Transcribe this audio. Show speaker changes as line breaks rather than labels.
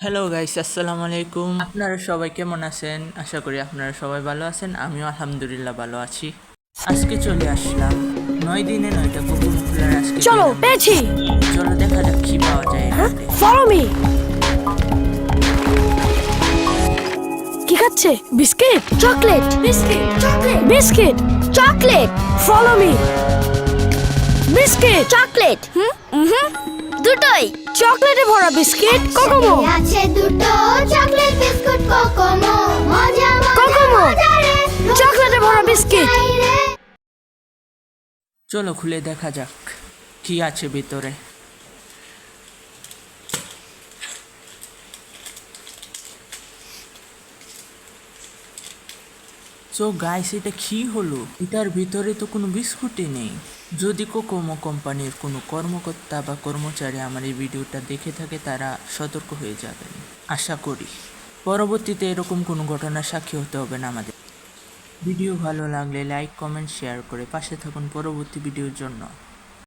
Hello guys আসসালামু আলাইকুম আপনারা সবাই কেমন আছেন? আশা করি আপনারা সবাই ভালো আছেন। আমিও আলহামদুলিল্লাহ ভালো আছি। আজকে চলে আসলাম। নয় দিনে নয়টা কুকুর মুখলার আজকে
চলো। পেয়েছি।
চলো দেখা যাক কি পাওয়া যায়
ফলো মি কি খাচ্ছে? Biscuit? Chocolate. Biscuit chocolate. Biscuit chocolate. Follow me biscuit chocolate. Hmm hmm. দুটোই। চকলেটে ভরা বিস্কিট কোকোমো।
আছে দুটো চকলেট বিস্কুট কোকোমো। মজা মজা
কোকোমো। চকলেটে ভরা বিস্কিট।
চলো খুলে দেখা যাক কি আছে ভিতরে। সো গাইস, এটা কি হলো? এটার ভিতরে তো কোনো বিস্কুটই নেই। যদি কোকোমো কোম্পানির কোনো কর্মকর্তা বা কর্মচারী আমার এই ভিডিওটা দেখে থাকে, তারা সতর্ক হয়ে যাবেন। আশা করি। পরবর্তীতে এরকম কোনো ঘটনার সাক্ষী হতে হবে না আমাদের। ভিডিও ভালো লাগলে লাইক, কমেন্ট, শেয়ার করে পাশে থাকুন পরবর্তী ভিডিওর জন্য।